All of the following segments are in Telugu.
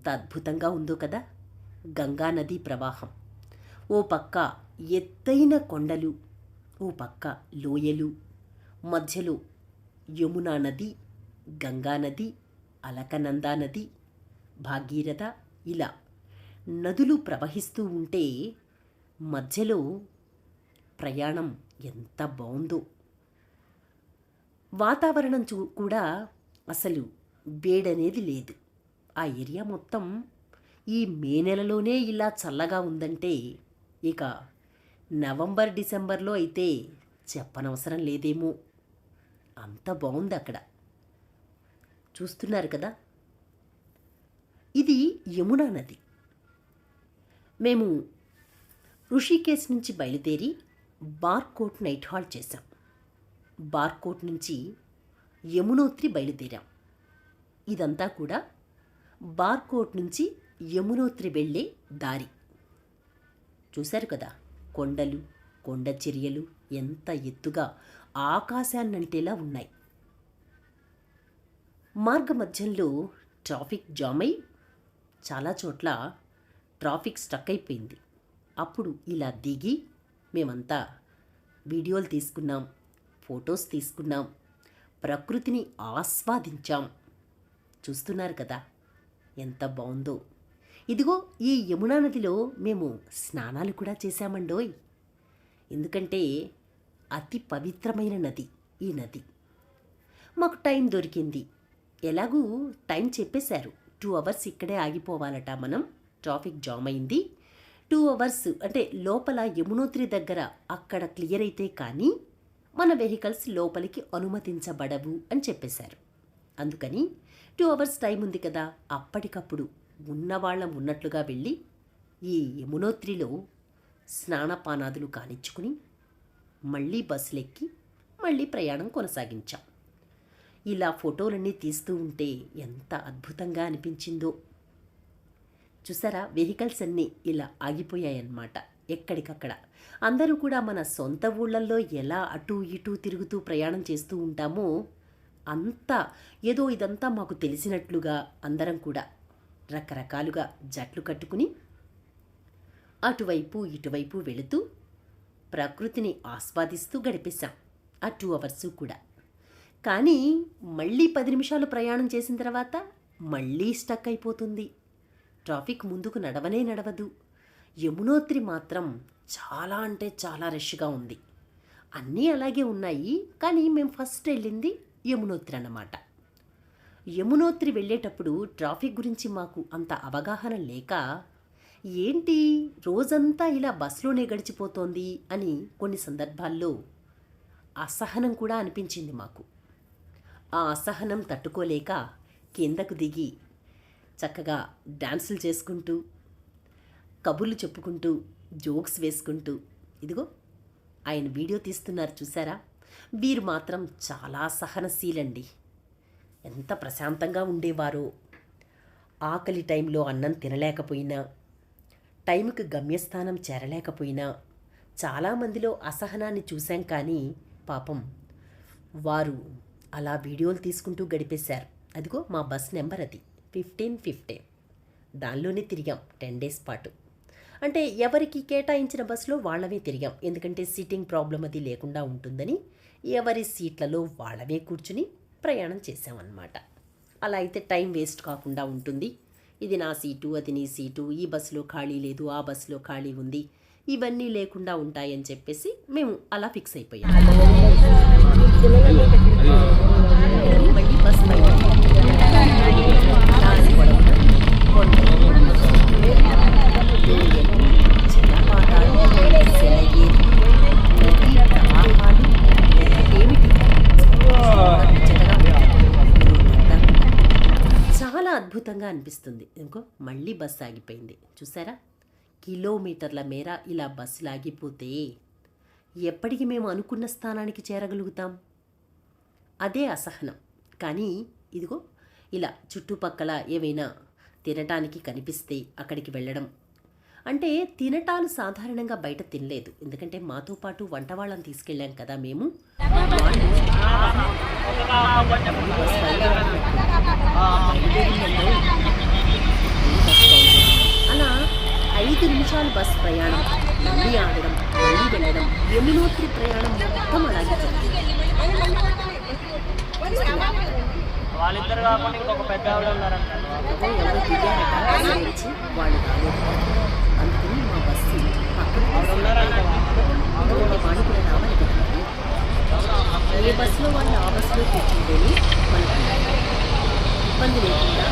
ఎంత అద్భుతంగా ఉందో కదా? గంగానదీ ప్రవాహం. ఓ పక్క ఎత్తైన కొండలు ఓ పక్క లోయలు మధ్యలో యమునా నది గంగా నది అలకనందా నది భాగీరథ ఇలా నదులు ప్రవహిస్తూ ఉంటే మధ్యలో ప్రయాణం ఎంత బాగుందో వాతావరణం చూ కూడా అసలు వేడనేది లేదు. ఆ ఏరియా మొత్తం ఈ మే నెలలోనే ఇలా చల్లగా ఉందంటే ఇక నవంబర్ డిసెంబర్లో అయితే చెప్పనవసరం లేదేమో. అంత బాగుంది అక్కడ. చూస్తున్నారు కదా? ఇది యమునా నది. మేము ఋషికేశ్ నుంచి బయలుదేరి బార్కోట్ నైట్ హాల్ చేశాం. బార్కోట్ నుంచి యమునోత్రి బయలుదేరాం. ఇదంతా కూడా బార్కోట్ నుంచి యమునోత్రి వెళ్ళే దారి. చూశారు కదా? కొండలు కొండ చర్యలు ఎంత ఎత్తుగా ఆకాశాన్నంటేలా ఉన్నాయి. మార్గ మధ్యంలో ట్రాఫిక్ జామ్ అయి చాలా చోట్ల ట్రాఫిక్ స్టక్ అయిపోయింది. అప్పుడు ఇలా దిగి మేమంతా వీడియోలు తీసుకున్నాం ఫొటోస్ తీసుకున్నాం ప్రకృతిని ఆస్వాదించాం. చూస్తున్నారు కదా? ఎంత బాగుందో ఇదిగో ఈ యమునా నదిలో మేము స్నానాలు కూడా చేశామండోయ్. ఎందుకంటే అతి పవిత్రమైన నది ఈ నది. మాకు టైం దొరికింది. ఎలాగూ టైం చెప్పేశారు. టూ అవర్స్ ఇక్కడే ఆగిపోవాలట మనం. ట్రాఫిక్ జామ్ అయింది. టూ అవర్స్ అంటే లోపల యమునోత్రి దగ్గర అక్కడ క్లియర్ అయితే కానీ మన వెహికల్స్ లోపలికి అనుమతించబడవు అని చెప్పేశారు. అందుకని టూ అవర్స్ టైం ఉంది కదా అప్పటికప్పుడు ఉన్నవాళ్ళం ఉన్నట్లుగా వెళ్ళి ఈ యమునోత్రిలో స్నానపానాదులు కానిచ్చుకుని మళ్ళీ బస్సులెక్కి మళ్ళీ ప్రయాణం కొనసాగించాం. ఇలా ఫోటోలన్నీ తీస్తూ ఉంటే ఎంత అద్భుతంగా అనిపించిందో. చూసారా? వెహికల్స్ అన్నీ ఇలా ఆగిపోయాయన్నమాట ఎక్కడికక్కడ. అందరూ కూడా మన సొంత ఊళ్ళల్లో ఎలా అటు ఇటు తిరుగుతూ ప్రయాణం చేస్తూ ఉంటామో అంతా ఏదో ఇదంతా మాకు తెలిసినట్లుగా అందరం కూడా రకరకాలుగా జట్లు కట్టుకుని అటువైపు ఇటువైపు వెళుతూ ప్రకృతిని ఆస్వాదిస్తూ గడిపేశాం ఆ టూ అవర్స్ కూడా. కానీ మళ్ళీ పది నిమిషాలు ప్రయాణం చేసిన తర్వాత మళ్ళీ స్టక్ అయిపోతుంది. ట్రాఫిక్ ముందుకు నడవనే నడవదు. యమునోత్రి మాత్రం చాలా అంటే చాలా రష్గా ఉంది. అన్నీ అలాగే ఉన్నాయి కానీ మేము ఫస్ట్ వెళ్ళింది యమునోత్రి అన్నమాట. యమునోత్రి వెళ్ళేటప్పుడు ట్రాఫిక్ గురించి మాకు అంత అవగాహన లేక ఏంటి రోజంతా ఇలా బస్సులోనే గడిచిపోతోంది అని కొన్ని సందర్భాల్లో అసహనం కూడా అనిపించింది మాకు. ఆ అసహనం తట్టుకోలేక కిందకు దిగి చక్కగా డాన్సులు చేసుకుంటూ కబుర్లు చెప్పుకుంటూ జోక్స్ వేసుకుంటూ ఇదిగో ఆయన వీడియో తీస్తున్నారు చూసారా? వీరు మాత్రం చాలా సహనశీలండి. ఎంత ప్రశాంతంగా ఉండేవారో. ఆకలి టైంలో అన్నం తినలేకపోయినా టైంకి గమ్యస్థానం చేరలేకపోయినా చాలామందిలో అసహనాన్ని చూశాం కానీ పాపం వారు అలా వీడియోలు తీసుకుంటూ గడిపేశారు. అదిగో మా బస్ నెంబర్ అది ఫిఫ్టీన్ ఫిఫ్టీన్. దానిలోనే తిరిగాం టెన్ డేస్ పాటు. అంటే ఎవరికి కేటాయించిన బస్సులో వాళ్ళమే తిరిగాం. ఎందుకంటే సీటింగ్ ప్రాబ్లం అది లేకుండా ఉంటుందని ఎవరి సీట్లలో వాళ్ళవే కూర్చుని ప్రయాణం చేసామన్నమాట అలా అయితే టైం వేస్ట్ కాకుండా ఉంటుంది ఇది నా సీటు అది నీ సీటు ఈ బస్సులో ఖాళీ లేదు ఆ బస్సులో ఖాళీ ఉంది ఇవన్నీ లేకుండా ఉంటాయని చెప్పేసి మేము అలా ఫిక్స్ అయిపోయాం అనిపిస్తుంది ఇంకో మళ్ళీ బస్సు ఆగిపోయింది చూసారా కిలోమీటర్ల మేర ఇలా బస్సులు ఆగిపోతే ఎప్పటికి మేము అనుకున్న స్థానానికి చేరగలుగుతాం అదే అసహనం కానీ ఇదిగో ఇలా చుట్టుపక్కల ఏవైనా తినటానికి కనిపిస్తే అక్కడికి వెళ్ళడం అంటే తినటాలు సాధారణంగా బయట తినలేదు ఎందుకంటే మాతో పాటు వంట వాళ్ళని తీసుకెళ్ళాం కదా మేము వాళ్ళు నిమిషాలు బస్ ప్రయాణం. మళ్ళీ ఆగడం మళ్ళీ వెళ్ళడం యమునోత్రి ప్రయాణం మొత్తం అలాగే జరిగింది. వాళ్ళిద్దరు కాకుండా ఇంకొక పెద్ద ఆవిడ ఉన్నారంట. అదే ఎవరో దిగారట బస్సు నుంచి వాళ్ళు రాలేదు. అందుకని మా బస్సు పక్కన ఆవిడ ఉన్నారంట. ఇంకొక వాళ్ళు కూడా రావాలి కదా. ఏ బస్సులో వాళ్ళు ఆ బస్సులో కూర్చుంటేనే మనకి ఇబ్బంది లేకుండా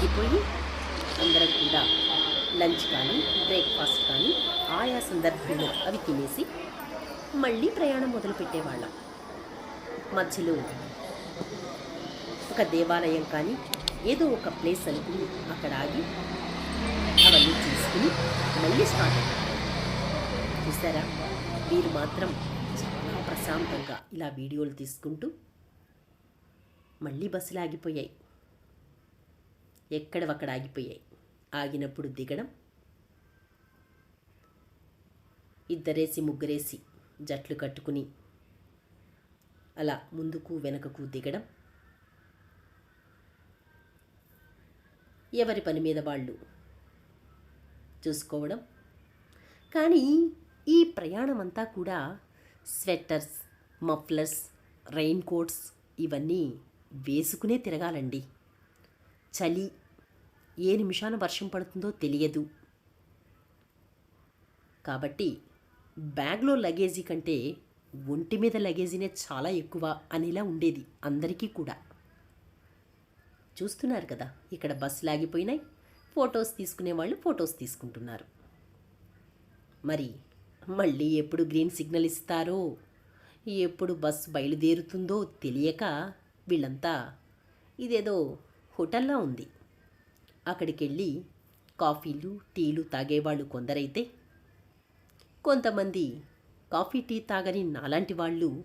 తగ్గిపోయి అందరం కూడా లంచ్ కానీ బ్రేక్ఫాస్ట్ కానీ ఆయా సందర్భంలో అవి తినేసి మళ్ళీ ప్రయాణం మొదలుపెట్టేవాళ్ళం. మధ్యలో ఒక దేవాలయం కానీ ఏదో ఒక ప్లేస్ అనుకుని అక్కడ ఆగి అవన్నీ తీసుకుని మళ్ళీ స్టార్ట్ అయ్యాం. చూసారా? వీరు మాత్రం చాలా ప్రశాంతంగా ఇలా వీడియోలు తీసుకుంటూ మళ్ళీ బస్సులు ఆగిపోయాయి. ఎక్కడవక్కడ ఆగిపోయాయి. ఆగినప్పుడు దిగడం. ఇద్దరేసి ముగ్గురేసి జట్లు కట్టుకుని అలా ముందుకు వెనకకు దిగడం. ఎవరి పని మీద వాళ్ళు చూసుకోవడం. కానీ ఈ ప్రయాణం అంతా కూడా స్వెట్టర్స్ మఫ్లర్స్ రెయిన్ కోట్స్ ఇవన్నీ వేసుకునే తిరగాలండి. చలి ఏ నిమిషాన వర్షం పడుతుందో తెలియదు. కాబట్టి బ్యాగ్లో లగేజీ కంటే ఒంటి మీద లగేజీనే చాలా ఎక్కువ అనేలా ఉండేది అందరికీ కూడా. చూస్తున్నారు కదా ఇక్కడ బస్సు లాగిపోయినాయి ఫొటోస్ తీసుకునే వాళ్ళు ఫొటోస్ తీసుకుంటున్నారు. మరి మళ్ళీ ఎప్పుడు గ్రీన్ సిగ్నల్ ఇస్తారో ఎప్పుడు బస్సు బయలుదేరుతుందో తెలియక వీళ్ళంతా ఇదేదో హోటల్లా ఉంది. అక్కడికి వెళ్ళి కాఫీలు టీలు తాగేవాళ్ళు కొందరైతే కొంతమంది కాఫీ టీ తాగని నాలాంటి వాళ్ళు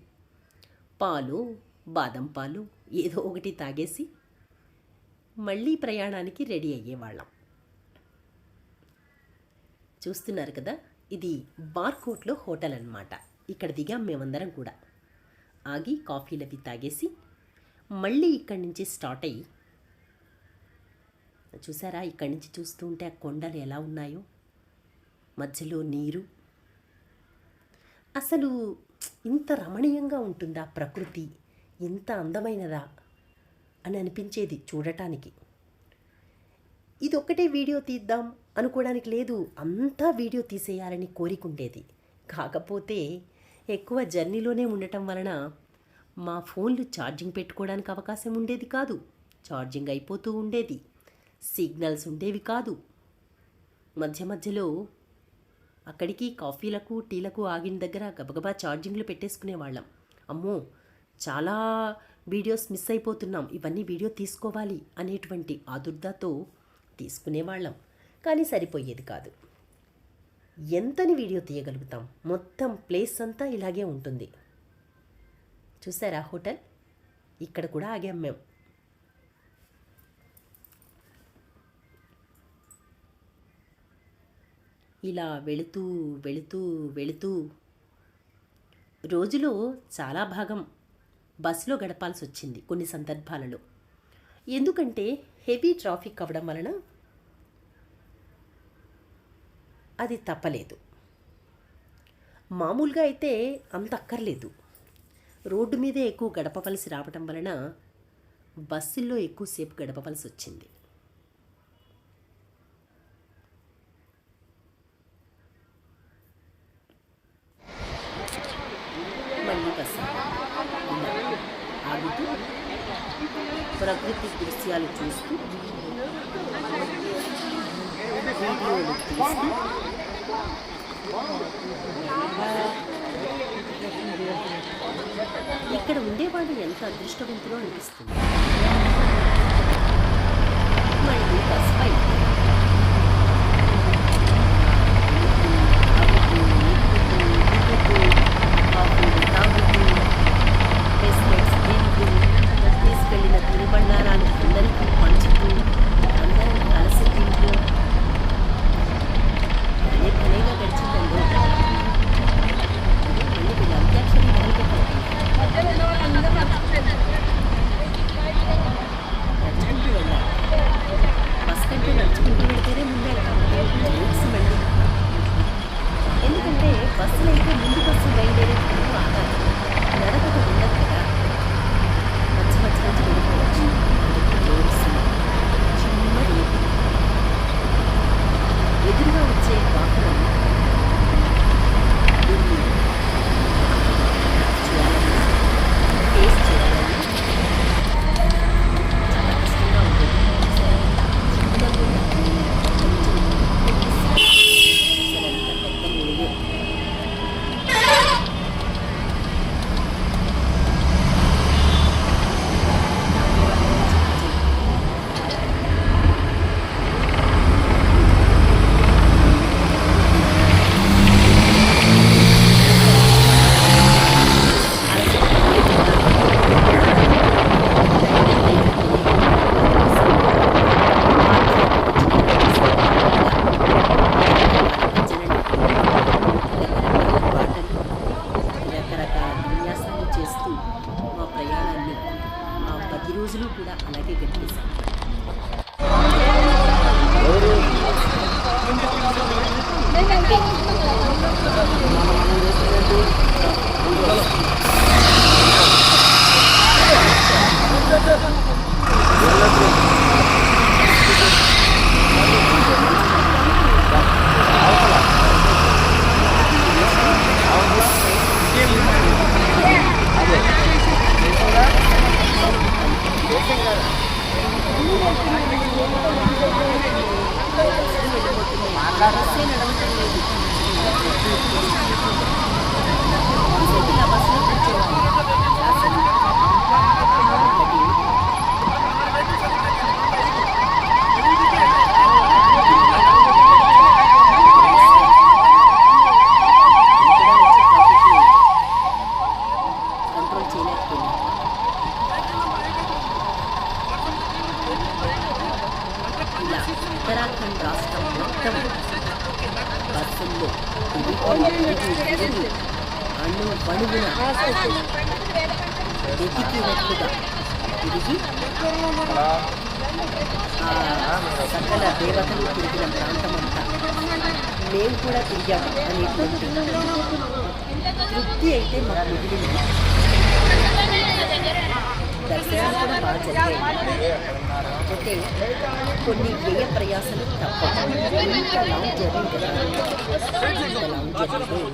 పాలు బాదం పాలు ఏదో ఒకటి తాగేసి మళ్ళీ ప్రయాణానికి రెడీ అయ్యేవాళ్ళం. చూస్తున్నారు కదా ఇది బార్కోట్లో హోటల్ అనమాట ఇక్కడ దిగాం మేమందరం కూడా. ఆగి కాఫీలు అవి తాగేసి మళ్ళీ ఇక్కడి నుంచి స్టార్ట్ అయ్యి చూసారా? ఇక్కడి నుంచి చూస్తూ ఉంటే ఆ కొండలు ఎలా ఉన్నాయో? మధ్యలో నీరు. అసలు ఇంత రమణీయంగా ఉంటుందా ప్రకృతి? ఇంత అందమైనదా? అని అనిపించేది చూడటానికి. ఇది ఒక్కటే వీడియో తీద్దాం అనుకోవడానికి లేదు. అంతా వీడియో తీసేయాలని కోరికుండేది. కాకపోతే ఎక్కువ జర్నీలోనే ఉండటం వలన మా ఫోన్లు ఛార్జింగ్ పెట్టుకోవడానికి అవకాశం ఉండేది కాదు. ఛార్జింగ్ అయిపోతూ ఉండేది. సిగ్నల్స్ ఉండేవి కాదు. మధ్య మధ్యలో అక్కడికి కాఫీలకు టీలకు ఆగిన దగ్గర గబగబా ఛార్జింగ్లు పెట్టేసుకునేవాళ్ళం. అమ్మో చాలా వీడియోస్ మిస్ అయిపోతున్నాం. ఇవన్నీ వీడియో తీసుకోవాలి అనేటువంటి ఆదుర్దాతో తీసుకునేవాళ్ళం. కానీ సరిపోయేది కాదు. ఎంతని వీడియో తీయగలుగుతాం? మొత్తం ప్లేస్ అంతా ఇలాగే ఉంటుంది. చూసారా హోటల్? ఇక్కడ కూడా ఆగాం మేము ఇలా వెళుతూ వెళుతూ వెళుతూ రోజులో చాలా భాగం బస్సులో గడపాల్సి వచ్చింది కొన్ని సందర్భాలలో. ఎందుకంటే హెవీ ట్రాఫిక్ అవ్వడం వలన అది తప్పలేదు. మామూలుగా అయితే అంత అక్కర్లేదు. రోడ్డు మీదే ఎక్కువ గడపవలసి రావటం వలన బస్సుల్లో ఎక్కువసేపు గడపవలసి వచ్చింది మళ్ళీ బస్సు ఇలా ఆగుతూ ప్రకృతి దృశ్యాలు చూస్తూ వీడియోలు ఇక్కడ ఉండేవాడు ఎంత అదృష్టవంతులో అనిపిస్తుంది మళ్ళీ బస్ పైకి. ఎందుకంటే బస్సులు అయితే ముందు అణు వెతికి వెతుక తిరిగి సకల దేవతలు తిరిగిన ప్రాంతమంతా మేము కూడా తిరిగాము అనేటువంటి తృప్తి అయితే మా మిగిలింది దర్శనాలు కూడా బాగా అయితే కొన్ని వ్యయ ప్రయాసలు తప్పవు ఇంత లాంగ్ జర్నీ కదా లాంగ్ జర్నీలో